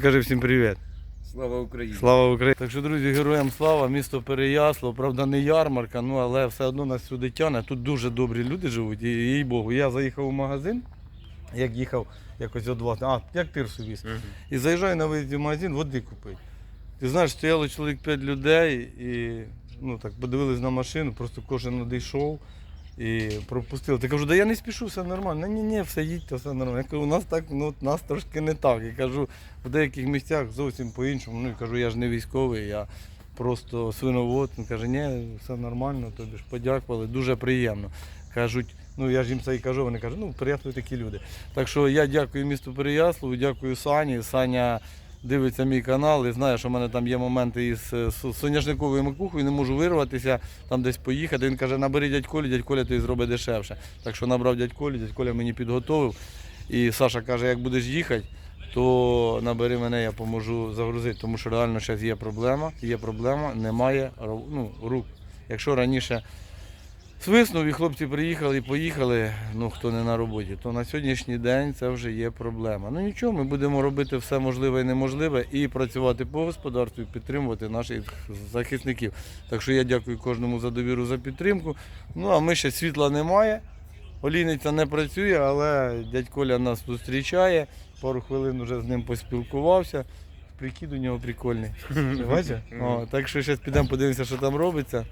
Кажи всім привіт. Слава Україні! Слава Україні. Так що, друзі, героям слава, місто Переяслав. Правда, не ярмарка, ну але все одно нас сюди тяне. Тут дуже добрі люди живуть, і їй Богу. Я заїхав у магазин, як їхав якось о два. А, як тирсу віз. І заїжджаю на виїзді в магазин, води купити. Ти знаєш, стояло чоловік 5 людей і ну, так, подивились на машину, просто кожен одійшов і пропустили. Ти кажу, да я не спішу, все нормально. Ні, ні, все їдьте, все нормально. Я кажу, у нас так, ну от нас трошки не так. І кажу, в деяких місцях зовсім по-іншому. Ну і кажу, я ж не військовий, я просто свиновод. Він каже, ні, все нормально, тобі ж подякували, дуже приємно. Кажуть, ну я ж їм це і кажу, вони кажуть, ну Переяслав такі люди. Так що я дякую місту Переяславу, дякую Сані. Саня дивиться мій канал і знає, що в мене там є моменти із е, соняшниковою макухою, не можу вирватися, там десь поїхати. Він каже, набери дядь Колі, дядь Коля тобі зробить дешевше. Так що набрав дядь Колі, дядь Коля мені підготовив. І Саша каже, як будеш їхати, то набери мене, я поможу загрузити, тому що реально зараз є проблема, є проблема, немає ну, рук. Якщо раніше свиснув і хлопці приїхали і поїхали, ну хто не на роботі, то на сьогоднішній день це вже є проблема. Ну нічого, ми будемо робити все можливе і неможливе і працювати по господарству, і підтримувати наших захисників. Так що я дякую кожному за довіру, за підтримку. Ну а ми ще світла немає. Олійниця не працює, але дядь Коля нас зустрічає. Пару хвилин вже з ним поспілкувався. Прикид у нього прикольний. О, так що зараз підемо подивимося, що там робиться.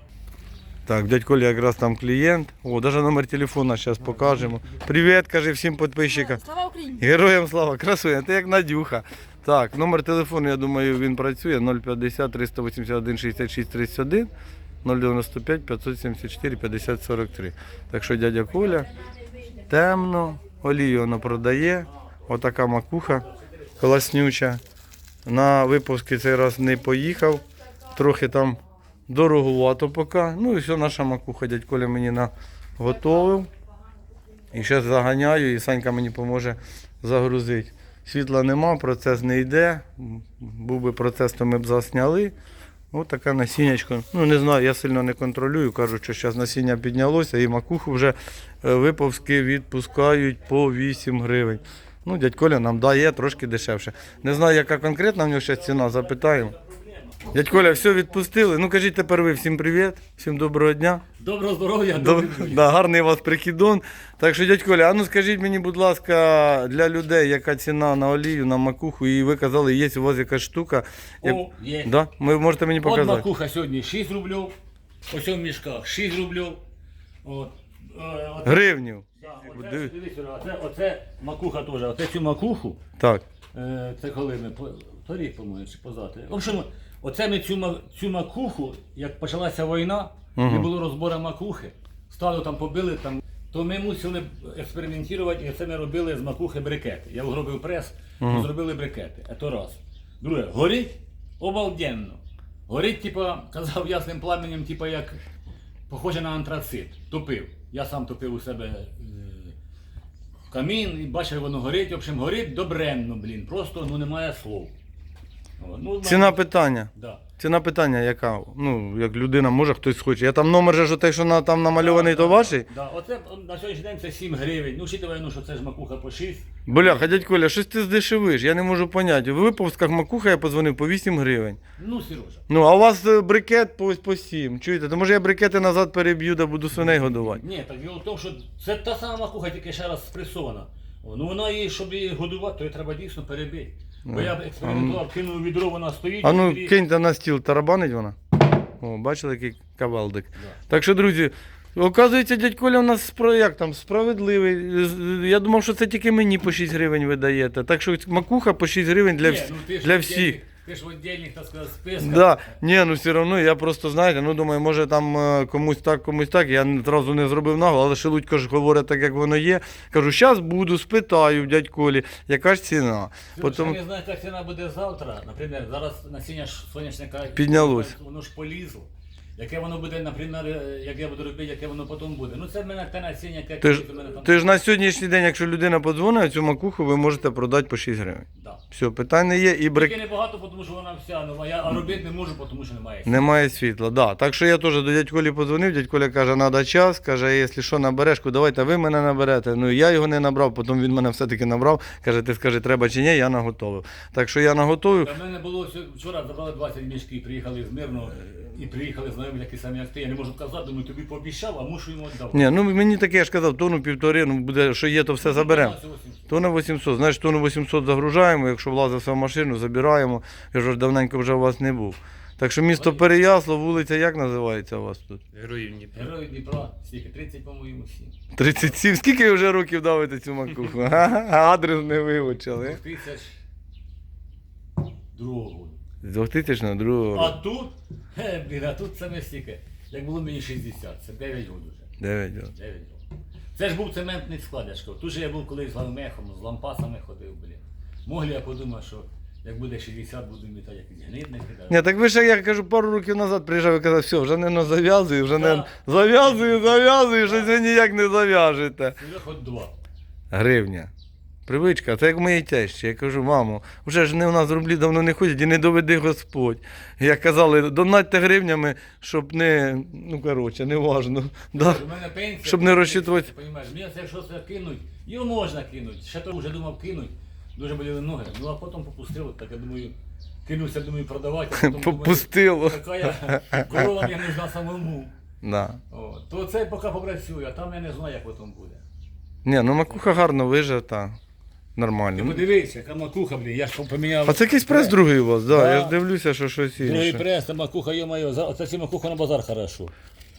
Так, дядь Коля якраз там клієнт. О, навіть номер телефона зараз покажемо. Привіт, каже всім підписчикам. Слава Україні! Героям слава, красує, ти як Надюха. Так, номер телефону, я думаю, він працює 050 381 66 31 095 574 50 43. Так що дядя Коля темно, олію воно продає. Отака макуха класнюча. На випуски цей раз не поїхав. Трохи там дороговато поки. Ну і все, наша макуха, дядь мені наготовив. І зараз заганяю, і Санька мені допоможе загрузити. Світла нема, процес не йде. Був би процес, то ми б засняли. Ось таке насіннячко. Ну не знаю, я сильно не контролюю. Кажуть, що зараз насіння піднялося і макуху вже е, виповзки відпускають по 8 гривень. Ну, дядь Коля нам дає трошки дешевше. Не знаю, яка конкретна в нього зараз ціна, запитаємо. Дядь Коля, все відпустили. Ну кажіть тепер ви всім привіт, всім доброго дня. Доброго здоров'я, Доб-. Да, гарний у вас прикидон. Так що, дядь Коля, а ну скажіть мені, будь ласка, для людей, яка ціна на олію, на макуху, і ви казали, є у вас якась штука. Як... О, є. Да? Ви можете мені От макуха сьогодні 6 рублів, ось в мішках 6 рублів. От, е, от, Гривнів. да, оце, Юра, оце, оце макуха теж. Оце цю макуху, Так. е, це коли ми, торік, по-моєму, чи позати. В общем, оце ми цю, цю макуху, як почалася війна, не було розбору макухи, стали там, побили там, то ми мусили експериментувати, і це ми робили з макухи брикети. Я зробив прес, ми зробили брикети. Це раз. Друге, горить обалденно. Горить, типа, казав ясним пламенем, типа як похоже на антрацит. Топив. Я сам топив у себе е, камін і бачив, воно горить. В общем, горить добренно, блін. Просто ну немає слов. Ну, Ціна питання. Да. Ціна питання, яка? Ну, як людина може, хтось хоче. Я там номер же ж той, що на, там намальований, то ваший? Да, оце на сьогоднішній день це 7 гривень. Ну, вчитывая, ну, що це ж макуха по 6. Бляха, дядь Коля, щось ти здешевиш, я не можу поняти. В виповзках макуха я позвонив по 8 гривень. Ну, Сережа. Ну, а у вас е, брикет по, по 7. Чуєте? То може я брикети назад переб'ю, да буду свиней годувати. Ні, так діло в тому, що це та сама макуха, тільки ще раз спресована. О, Ну вона її, щоб її годувати, то її треба дійсно перебити. Бо я б експериментував, кинув відро, вона стоїть. А ну киньте на стіл, тарабанить вона. О, бачили, який кавалдик. Так що, друзі, оказується, дядь Коля у нас спро- як там, справедливий. З- Я думав, що це тільки мені по 6 гривень ви даєте. Так що макуха по 6 гривень для, вс- ну, для всіх. Ти ж в отдельних, так сказати, списках. Да. Ні, ну все одно, я просто знаєте, ну думаю, може там е, комусь так, комусь так. Я не- зразу не зробив нагло, але Шелудько ж говорить так, як воно є. Кажу, зараз буду, спитаю в дядь Колі, яка ж ціна. Потім... ж не знаю, яка ціна буде завтра. Наприклад, зараз насіння ж соняшника Піднялось. Воно ж полізло. Яке воно буде, наприклад, як я буду робити, яке воно потім буде. Ну це в мене те насіння, яке Ти ж, мене там. ти ж на сьогоднішній день, якщо людина подзвонить, цю макуху ви можете продати по 6 гривень. Да. Все, питань не є. І брик... Тільки небагато, тому що вона вся нова. Я а робити не можу, тому що немає. Немає світла, да. Так що я теж до дядь Колі подзвонив, дядь Коля каже, треба час, каже, якщо що набереш, давайте ви мене наберете. Ну я його не набрав, потім він мене все-таки набрав. Каже, ти скажи, треба чи ні, я наготовив. Так що я наготовив. У мене було вчора забрали 20 мішків, приїхали з Мирного і приїхали самі, як ти. Я не можу казати, думаю, тобі пообіцяв, а мушу йому віддав. Ні, ну мені таке, я ж казав, тонну півтори, ну буде, що є, то все заберемо. Тонна 800, знаєш, тонну 800 загружаємо, якщо влазить все в машину, забираємо. Я ж давненько вже у вас не був. Так що місто Переясло, вулиця як називається у вас тут? Героїв Дніпра. Герої Дніпра, скільки? 30, по-моєму, всі. 37. Скільки ви вже років давите цю макуху? Ага, Адрес не вивчили. 2002 року. З 2002 А тут, хе, блін, а тут саме стільки. Як було мені 60, це 9 років вже. 9 років. 9 років. Це ж був цементний склад, я ж кажу. Тут же я був колись з ламехом, з лампасами ходив, блін. Могли я подумав, що як буде 60, буду мітати якісь гнидники. да. Ні, так ви ще, я кажу, пару років назад приїжджав і казав, все, вже не зав'язую, вже не Да. зав'язую, зав'язую, щось ви ніяк не зав'яжете. Вже хоч два. Гривня. Привичка, це як в моїй тещі. Я кажу, мамо, вже ж не у нас рублі давно не ходять і не доведи Господь. Як казали, донатьте гривнями, щоб не, ну коротше, не важно. Да. У мене пенсія. Щоб не розчитувати. Ти мені це це кинуть, його можна кинути. Ще то вже думав кинуть. Дуже боліли ноги. Ну а потім попустило, так я думаю, кинувся, думаю, продавати. а потім думаю, Така я корова, не знав самому. Да. О, то це поки попрацює, а там я не знаю, як потім буде. Ні, ну макуха гарно вижита. Ти Нормально. подивись, яка макуха, блін, я ж поміняв. А це якийсь прес другий у вас, да. Да. Я ж дивлюся, що щось Другий інше. прес, та макуха, йо-моє, за- оце ці макуха на базар хорошо.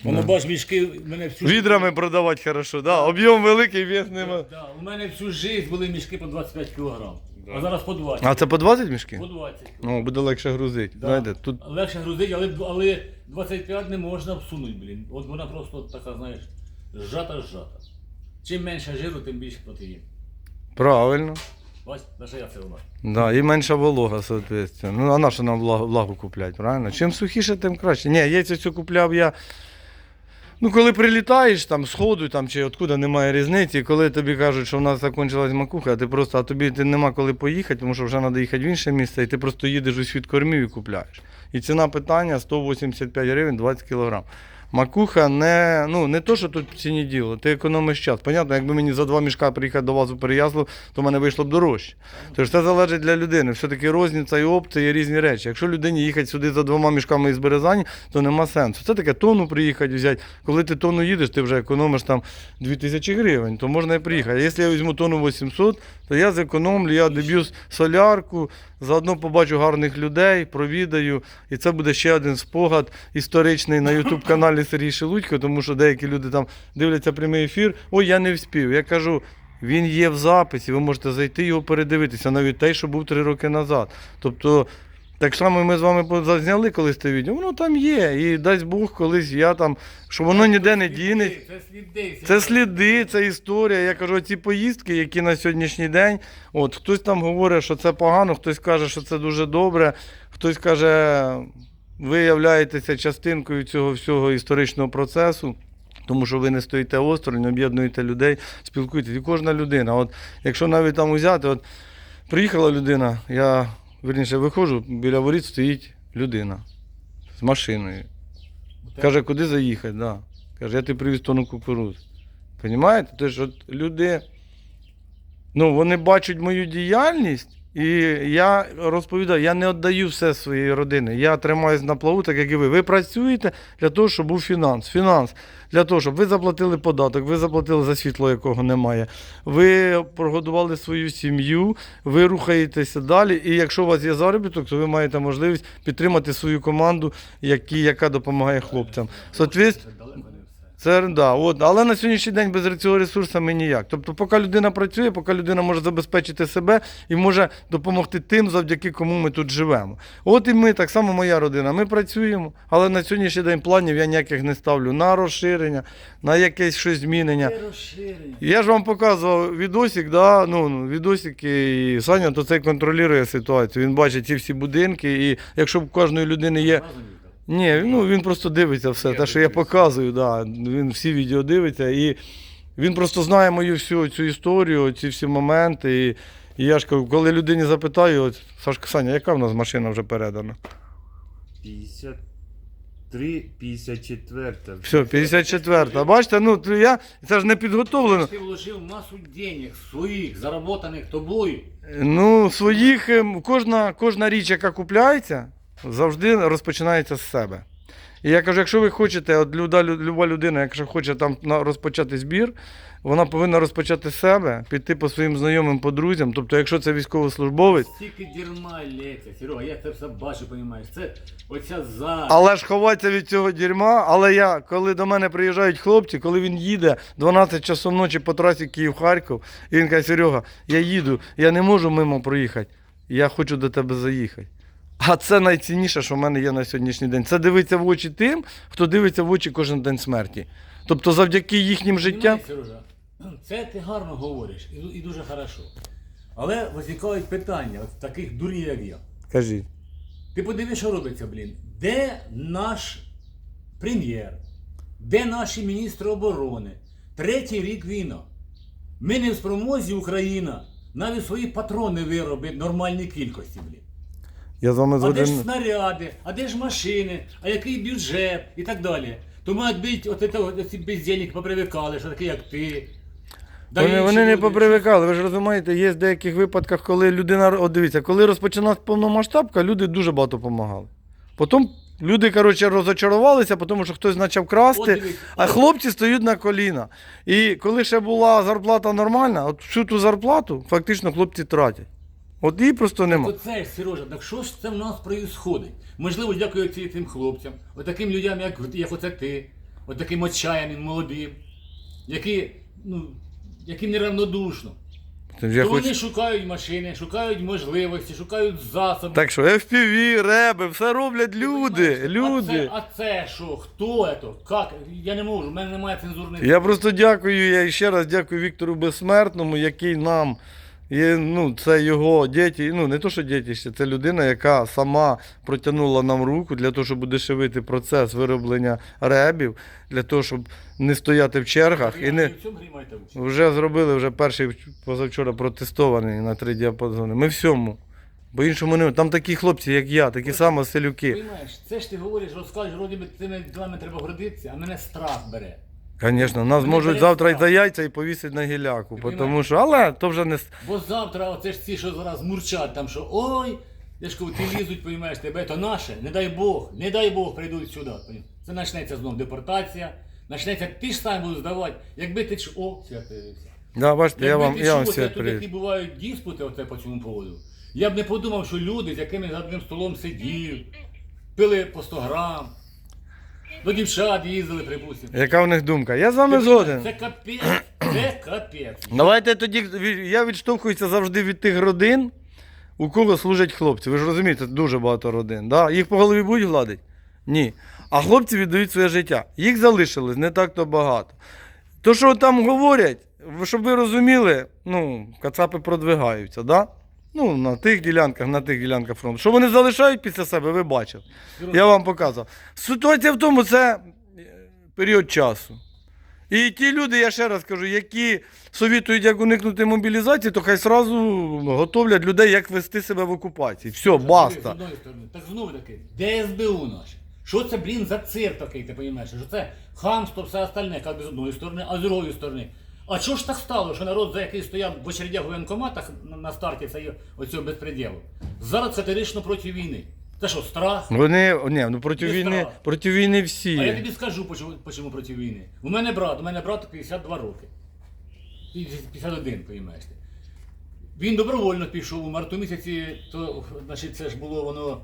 Воно бач, мішки, в мене всю Відрами продавати хорошо, да. Об'єм великий, вес нема. Да, у мене всю життя були мішки по 25 кг. А зараз по 20. А це по 20 мішків? По 20. Ну, буде легше грузити. Да. Знаєте, тут Легше грузить, але, але 25 не можна всунути, блін. От вона просто така, знаєш, зжата-зжата. Чим менше жиру, тим більше протеїн. Правильно. Бач, навіть я це знаю. Да, і менша волога, соответственно. Ну, а на що нам влагу, влагу купляти, правильно? Чим сухіше, тим краще. Ні, яйця цю купляв я. Ну, коли прилітаєш там з ходу там, чи откуда немає різниці, коли тобі кажуть, що в нас закінчилась макуха, а ти просто, а тобі ти нема коли поїхати, тому що вже треба їхати в інше місце, і ти просто їдеш у світ кормів і купляєш. І ціна питання 185 гривень 20 кілограм. Макуха не, ну, не то, що тут в ціні діло, ти економиш час. Понятно, якби мені за два мішка приїхати до вас у Переяслав, то в мене вийшло б дорожче. Тож це залежить для людини. Все-таки розниця і це є різні речі. Якщо людині їхати сюди за двома мішками із Березані, то нема сенсу. Це таке тонну приїхати взяти. Коли ти тонну їдеш, ти вже економиш там 2000 гривень, то можна і приїхати. А якщо я візьму тонну 800, то я зекономлю, я доб'ю солярку, заодно побачу гарних людей, провідаю. І це буде ще один спогад історичний на YouTube каналі Сергій Шелудько, тому що деякі люди там дивляться прямий ефір. Ой, я не вспів. Я кажу. Він є в записі, ви можете зайти його передивитися, навіть той, що був три роки назад. Тобто, так само ми з вами зазняли колись те відео, воно там є. І дасть Бог колись я там, що воно ніде не дінеться. Це сліди. Це сліди, це історія. Я кажу, ці поїздки, які на сьогоднішній день, от хтось там говорить, що це погано, хтось каже, що це дуже добре, хтось каже, ви являєтеся частинкою цього всього історичного процесу. Тому що ви не стоїте осторонь, об'єднуєте людей, спілкуєтесь. І кожна людина. От, якщо навіть там взяти, от приїхала людина, я верніше виходжу, біля воріт стоїть людина з машиною. Каже, куди заїхати? Да. Каже, я тобі привіз тонну кукуруз. Понімаєте? Тож от люди, ну, вони бачать мою діяльність, і я розповідаю, я не віддаю все своєї родини. Я тримаюсь на плаву, так як і ви. Ви працюєте для того, щоб був фінанс. Фінанс для того, щоб ви заплатили податок, ви заплатили за світло, якого немає. Ви прогодували свою сім'ю, ви рухаєтеся далі. І якщо у вас є заробіток, то ви маєте можливість підтримати свою команду, які, яка допомагає хлопцям. Соответственно, Це це да, от. Але на сьогоднішній день без цього ресурсу ми ніяк. Тобто, поки людина працює, поки людина може забезпечити себе і може допомогти тим, завдяки кому ми тут живемо. От і ми, так само моя родина. Ми працюємо, але на сьогоднішній день планів я ніяких не ставлю на розширення, на якесь щось змінення. Я ж вам показував відосик, да, ну, ну, відосики, і Саня то цей контролює ситуацію. Він бачить ці всі будинки, і якщо в кожної людини є. Ні, ну він просто дивиться все. Те, що я показую, да, він всі відео дивиться. І він просто знає мою всю цю історію, ці всі моменти. І, і я ж кажу, коли людині запитаю, от, Сашка Саня, яка в нас машина вже передана? 53, 54. Все, 54. Бачите, ну то я це ж не підготовлено. Ти вложив масу денег своїх, заработаних тобою. Ну, своїх ем, кожна, кожна річ, яка купляється, завжди розпочинається з себе. І я кажу, якщо ви хочете, от люда, люба людина, якщо хоче там розпочати збір, вона повинна розпочати з себе, піти по своїм знайомим, по друзям. Тобто, якщо це військовослужбовець, Стільки дерьма лється, Серега, я це все бачу, розумієш. Це оця за. але ж ховатися від цього дерьма. Але я, коли до мене приїжджають хлопці, коли він їде 12 часов ночі по трасі Київ-Харків, і він каже, Серега, я їду, я не можу мимо проїхати. Я хочу до тебе заїхати. А це найцінніше, що в мене є на сьогоднішній день. Це дивиться в очі тим, хто дивиться в очі кожен день смерті. Тобто, завдяки їхнім життям. Сережа, це ти гарно говориш і, і дуже хорошо. Але виникають питання, от таких дурнів, як я. Кажіть. Ти подивись, що робиться, блін. Де наш прем'єр? Де наші міністри оборони? Третій рік війна. Ми не в спромозі Україна навіть свої патрони виробити в нормальній кількості, блін. Я з вами А де ж снаряди, а де ж машини, а який бюджет і так далі. То мають бути от это, от ці бездельники попривикали, що такі, як ти. Да Вони, інші вони не люди. попривикали. Ви ж розумієте, є в деяких випадках, коли людина. От дивіться, коли розпочиналась повномасштабка, люди дуже багато допомагали. Потім люди, коротше, розочарувалися, тому що хтось почав От красти, а хлопці стоять на коліна. І коли ще була зарплата нормальна, от всю ту зарплату фактично хлопці тратять. От її просто нема. Оце Сережа, так що ж це в нас проїсходить? Можливо, дякуючи цим хлопцям, от таким людям, як, як оце ти, от таким отчаяним, молодим, які, ну, яким неравнодушно. Я То вони шукають машини, шукають можливості, шукають засоби. Так що FPV, реби, все роблять люди. люди. А це, а це що? Хто це? Як? Я не можу, в мене немає цензурних. Я просто дякую, я ще раз дякую Віктору Безсмертному, який нам. Є, ну, це його діти, ну не то, що діти ще, це людина, яка сама протягнула нам руку для того, щоб удешевити процес вироблення ребів, для того, щоб не стояти в чергах. І не, вже зробили вже перший позавчора протестований на три діапазони. Ми всьому. Бо іншому не. Там такі хлопці, як я, такі самі селюки. Понимаєш, це ж ти говориш, розкажеш, вроді би цими ділами треба гордитися, а мене страх бере. Звісно, нас Вони можуть завтра й за яйця і повісити на гіляку. Ти Тому що, але то вже не. с- Бо завтра оце ж ці, що зараз мурчать там, що ой, я ж кажу, ти лізуть, понімаєш, тебе то наше, не дай Бог, не дай Бог прийдуть сюди. понімаєш. Це почнеться знов депортація, почнеться, ти ж сам будеш здавати, якби ти ж, о, свят появився. Да, бачите, я Якби вам, ти я вам оце свят тут які бувають диспути оце по цьому поводу, я б не подумав, що люди, з якими за одним столом сидів, пили по 100 грам, до дівчат їздили, припустимо. Яка в них думка? Я з вами Це згоден. капець, це капець. Давайте тоді я відштовхуюся завжди від тих родин, у кого служать хлопці. Ви ж розумієте, дуже багато родин. Да? Їх по голові будуть гладити? Ні. А хлопці віддають своє життя. Їх залишилось не так-то багато. То, що там говорять, ви- щоб ви розуміли, ну, кацапи продвигаються, да? Ну, на тих ділянках, на тих ділянках фронту. Що вони залишають після себе, ви бачили. Я вам показував. Ситуація в тому, це е, період часу. І ті люди, я ще раз кажу, які совітують, як уникнути мобілізації, то хай сразу готовлять людей, як вести себе в окупації. Все, баста. Так знову таки, де СБУ наш? Що це, блін, за цирк такий, ти розумієш? Що це хамство, все остальне, як би з одної сторони, а з другої сторони. А чого ж так стало, що народ, за який стояв в очередях в воєнкоматах на- старті цієї- оцього безпреділу, зараз категорично проти війни. Це що, страх? Вони ні, ну проти Не війни, страх. проти війни А я тобі скажу, почему проти війни. У мене брат, у мене брат 52 роки. І 51, розумієш. ти. Він добровольно пішов у марту місяці, то, значить, це ж було воно.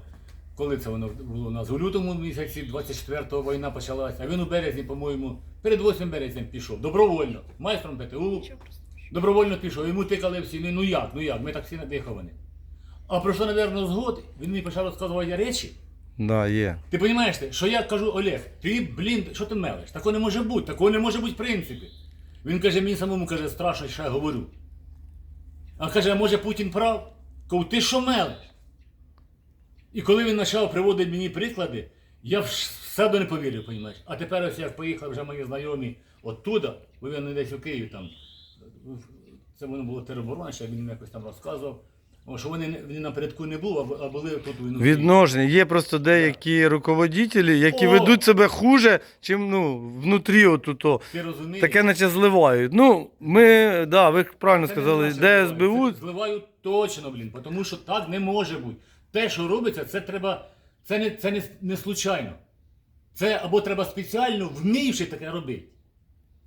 Коли це воно було у нас? У лютому місяці 24-го війна почалася, а він у березні, по-моєму, перед 8 березням пішов. Добровольно. Майстром ПТУ. Добровольно пішов. Йому тикали всі. Ну, ну як, ну як, ми так всі надиховані. А пройшло, напевно, згод, він мені почав розказувати речі. Да, є. Ти розумієш, що я кажу, Олег, ти, блін, що ти мелиш? Такого не може бути, такого не може бути в принципі. Він каже, мені самому каже, страшно, що я говорю. А каже, а може Путін прав? Кажу, ти що мелиш? І коли він почав приводити мені приклади, Я в все одно не повірив, розумієш. А тепер ось як поїхали вже мої знайомі оттуда, бо він десь у Києві там. Це воно було тероборона, ще він якось там розказував. О, що вони не- напередку не був, а бу- були тут він у Києві. Відношення. Є просто деякі руководителі, які О! ведуть себе хуже, чим ну, внутрі отуто. Ти розумієш? Таке наче зливають. Ну, ми, да, ви правильно Це сказали, де. СБУ. Зливають точно, блін, тому що так не може бути. Те, що робиться, це треба. Це не, це не, не случайно. Це або треба спеціально, вміючи таке робити.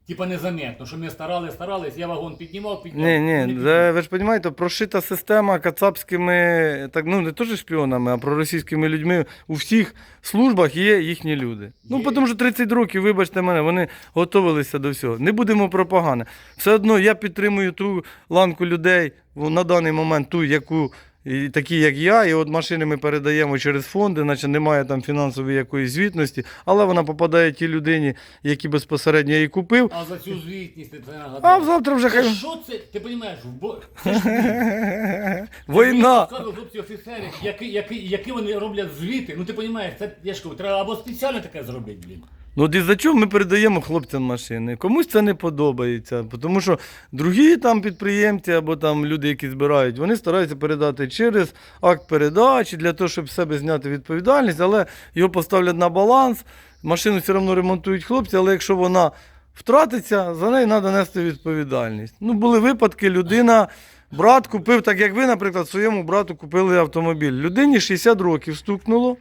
Типа незаметно, що ми старались, старались, я вагон піднімав, піднімав. Ні, ні, підняв. це, ви ж розумієте, прошита система кацапськими, так ну не теж шпіонами, а проросійськими людьми у всіх службах є їхні люди. Ну, Є. тому що 30 років, вибачте мене, вони готувалися до всього. Не будемо пропагани. Все одно я підтримую ту ланку людей на даний момент, ту, яку. І такі, як я, і от машини ми передаємо через фонди, наче немає там фінансової якоїсь звітності, але вона попадає тій людині, які безпосередньо її купив. А за цю звітність ти це А завтра вже хай. що це? Ти розумієш, бо це ж Війна! Хлопці офіцери, які, які, які вони роблять звіти. Ну ти розумієш, це я ж кажу, треба або спеціально таке зробити, блін. Ну, от із-за чого ми передаємо хлопцям машини? Комусь це не подобається, тому що другі там підприємці або там люди, які збирають, вони стараються передати через акт передачі для того, щоб себе зняти відповідальність, але його поставлять на баланс. Машину все одно ремонтують хлопці, але якщо вона втратиться, за неї треба нести відповідальність. Ну, були випадки, людина. Брат купив, так як ви, наприклад, своєму брату купили автомобіль. Людині 60 років стукнуло,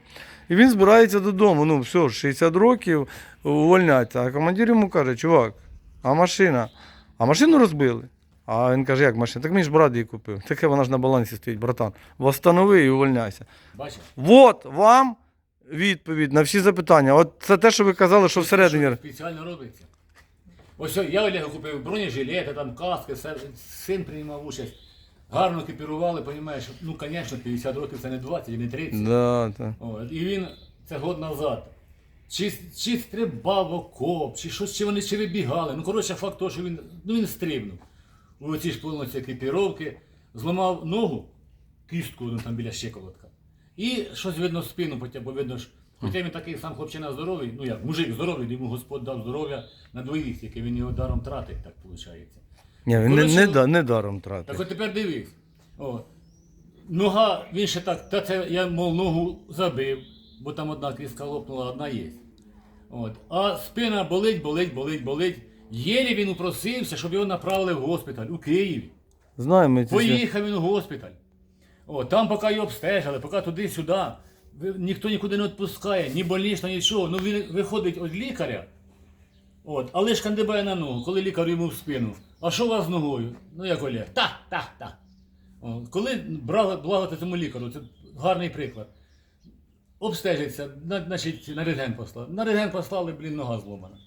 і він збирається додому. Ну, все, 60 років увольняться. А командир йому каже, чувак, а машина? А машину розбили. А він каже, як машина? Так мій ж брат її купив. Таке вона ж на балансі стоїть, братан. Восстанови і увольняйся. Бачиш? От вам відповідь на всі запитання. От це те, що ви казали, що всередині. Спеціально робиться. Ось я Олегу купив бронежилети, там каски, все, син приймав участь. Гарно екіпірували, розумієш, ну, звісно, 50 років це не 20 і не 30. Да, так. О, і він це год назад. Чи, чи стрибав окоп, чи щось, чи вони чи вибігали. Ну, коротше, факт того, що він, ну, він стрибнув. У цій ж повноці екіпіровки, зламав ногу, кістку ну, там біля щиколотка. І щось видно спину, бо видно ж. Хоча він такий сам хлопчина здоровий, ну як, мужик здоровий, йому Господь дав здоров'я на двоїх, яке він його даром тратить, так виходить. Ні, він не, Коротше, не, да- не даром тратить. Так от тепер дивись. О, нога, він ще так, та це я, мов, ногу забив, бо там одна кістка лопнула, одна є. От. А спина болить, болить, болить, болить. Єлі він упросився, щоб його направили в госпіталь у Києві. Знаємо ці. всі- Поїхав він у госпіталь. О, там поки його обстежили, поки туди-сюди. Ви- Ніхто нікуди не відпускає, ні больничного, нічого. Ну він виходить від лікаря. От, але ж кандибає на ногу, коли лікар йому в спину. А що у вас з ногою? Ну як Олег? та, та, та. О, коли благати цьому лікару, це гарний приклад. Обстежиться, значить, на рентген послали. На рентген послали, блін, нога зломана.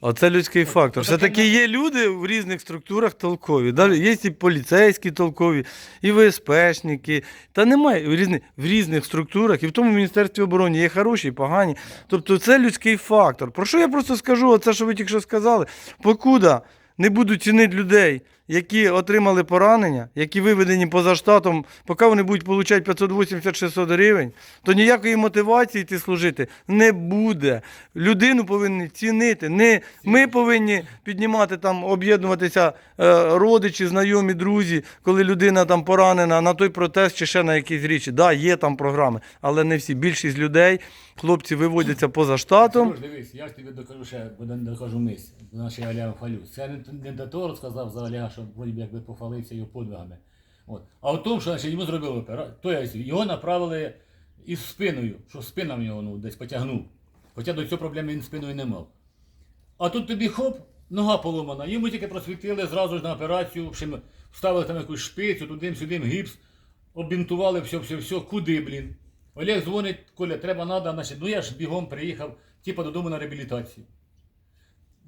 Оце людський фактор. Все-таки є люди в різних структурах толкові. Даже Є і поліцейські толкові, і ВСПшники. Та немає в різних, в різних структурах, і в тому Міністерстві оборони є хороші, і погані. Тобто це людський фактор. Про що я просто скажу? Оце, що ви тільки що сказали, покуда не будуть цінити людей, які отримали поранення, які виведені поза штатом, поки вони будуть отримати 580-600 гривень, то ніякої мотивації йти служити не буде. Людину повинні цінити. Не ми повинні піднімати там, об'єднуватися е, родичі, знайомі, друзі, коли людина там поранена на той протест чи ще на якісь річі. Да, є там програми, але не всі. Більшість людей, хлопці виводяться поза штатом. Дивись, я ж тобі докажу ще, не докажу мись, нашій Олегу хвалю. Це не, до того за Олега, що вроді якби похвалився його подвигами. От. А в тому, що значить, йому зробили операцію, то є, його направили із спиною, що спина в нього ну, десь потягнув. Хоча до цього проблеми він спиною не мав. А тут тобі хоп, нога поломана. Йому тільки просвітили зразу ж на операцію, вставили там якусь шпицю, туди-сюди, гіпс, обінтували все, все, все. Куди, блін? Олег дзвонить, Коля, треба, надо, значить, ну я ж бігом приїхав, типа додому на реабілітацію.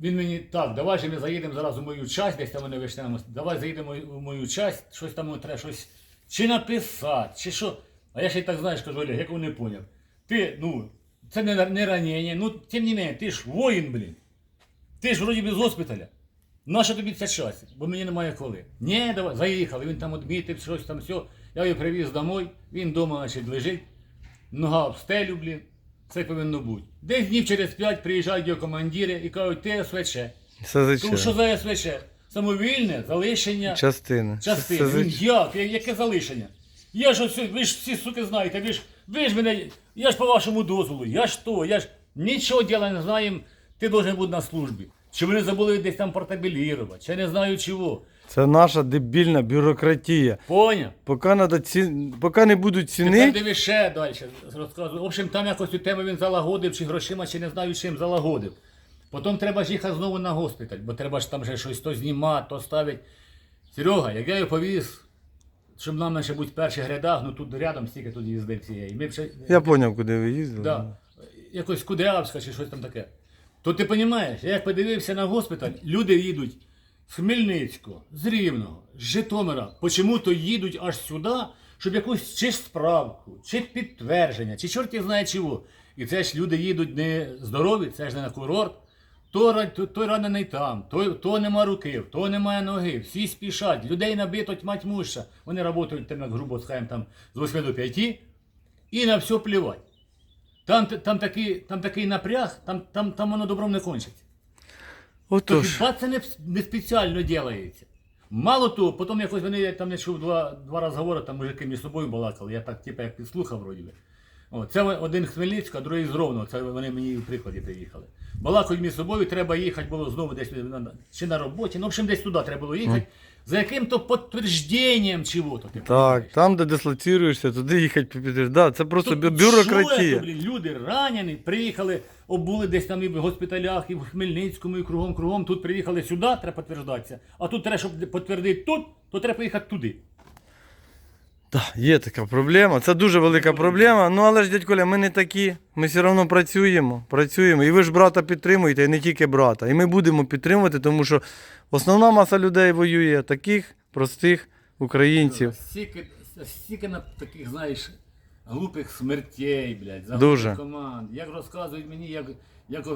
Він мені, так, давай же ми заїдемо зараз у мою часть, десь там вони вишнемо, давай заїдемо у мою часть, щось там треба щось чи написати, чи що. А я ще й так знаєш, кажу, Олег, як не поняв. Ти, ну, це не, не ранення, ну, тим не менше, ти ж воїн, блін. Ти ж вроді без госпіталя. Наша тобі ця часть, бо мені немає коли. Ні, давай, заїхали, він там відмітив, щось там все. Я його привіз домой, він вдома, значить, лежить, нога об стелю, блін. Це повинно бути. Десь днів через п'ять приїжджають його командири і кажуть, ти СВЧ. Тому що за СВЧ? Самовільне залишення Частина. частини. Він як? Яке залишення? Я ж ось, ви ж всі суки знаєте, ви ж, ви ж мене, я ж по вашому дозволу, я ж то, я ж нічого діла не знаємо, ти должен бути на службі. Чи вони забули десь там портабілірувати, чи не знаю чого. Це наша дебільна бюрократія. Поняв? Поки, надо ці... Поки не будуть Тепер ціни, дивись ще далі розказую. В общем, там якось цю тему він залагодив, чи грошима, чи не знаю чим залагодив. Потім треба ж їхати знову на госпіталь, бо треба ж там вже щось то знімати, то ставить. Серега, як я його повіз, щоб нам ще бути в перших рядах, ну тут рядом стільки тут їздив цієї. Ми б ще, я зрозумів, куди ви їздили. да, якось Кудрявська чи щось там таке. То ти розумієш, я як подивився на госпіталь, люди їдуть з Хмельницького, з Рівного, з Житомира. Почому-то їдуть аж сюди, щоб якусь чи справку, чи підтвердження, чи чорт знає чого. І це ж люди їдуть не здорові, це ж не на курорт. То, ра- то, той ранений там, то, то нема руки, то немає ноги, всі спішать, людей набито тьма тьмуща. Вони працюють, там, як грубо скажемо, там, з 8 до 5 і на все плівать. Там, там, такий, там такий напряг, там, там, там воно добром не кончиться. То Отож, хіба це не, не спеціально ділається? Мало того, потім якось вони я там не чув два, два розговори, там мужики між собою балакали, я так типу як підслухав вроді би. О, це один з Хмельницького, а другий з Ровного, це вони мені в прикладі приїхали. Балакають між собою, треба їхати було знову десь на- чи на роботі, ну в общем десь туди треба було їхати. За яким-то підтвердженням чого-то. так, розумієш? там, де дислоціруєшся, туди їхати підеш. Да, це просто Тут бю- бюрократія. що це, блін, люди ранені, приїхали, обули десь там і в госпіталях, і в Хмельницькому, і кругом, кругом. Тут приїхали сюди, треба підтверджатися. А тут треба, щоб підтвердити тут, то треба поїхати туди. Так, є така проблема. Це дуже велика проблема. Ну але ж, дядь Коля, ми не такі. Ми все одно працюємо. Працюємо. І ви ж брата підтримуєте, і не тільки брата. І ми будемо підтримувати, тому що основна маса людей воює таких простих українців. Стільки, стільки на таких, знаєш, глупих смертей, блядь, за Дуже. команд. Як розказують мені, як, як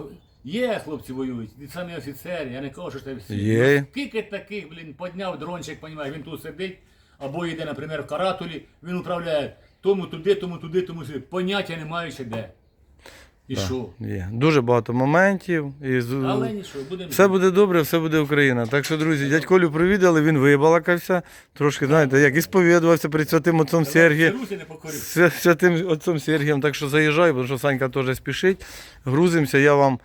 є хлопці воюють, і самі офіцери, я не кажу, що це всі. Є. Ну, Скільки таких, блін, підняв дрончик, понімаєш, він тут сидить, або йде, наприклад, в каратулі, він управляє тому туди, тому туди, тому сюди. Поняття не маючи де. І що? Є. Дуже багато моментів. І з- Але нічого, будемо. Все буде добре, все буде Україна. Так що, друзі, дядь Колю привідали, він вибалакався. Трошки, знаєте, як і сповідувався перед святим отцом Сергієм. Руси не Святим отцом Сергієм, так що заїжджай, бо що Санька теж спішить. Грузимося. Я вам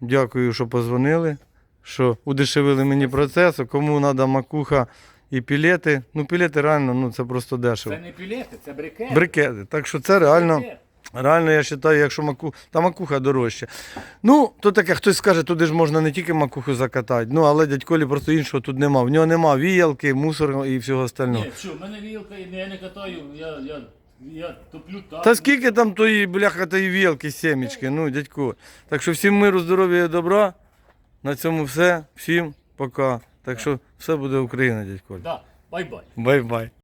дякую, що позвонили, що удешевили мені процес. Кому треба макуха і пілети. Ну, пілети реально, ну це просто дешево. Це не пілети, це брикети. Брикети. Так що це реально. Брикети. Реально, я вважаю, якщо маку... та макуха дорожче. Ну, то таке, хтось скаже, туди ж можна не тільки макуху закатати, ну але дядь Колі просто іншого тут нема. В нього нема віялки, мусор і всього остального. Ні, що, в мене вілка, я не катаю, я, я, я топлю так. Та скільки там тої, бляха, тої вілки, сімечки, ну, дядько. Так що всім миру, здоров'я і добра. На цьому все. Всім пока. Так що все буде Україна, дядь Коль. Да, бай-бай. Бай-бай.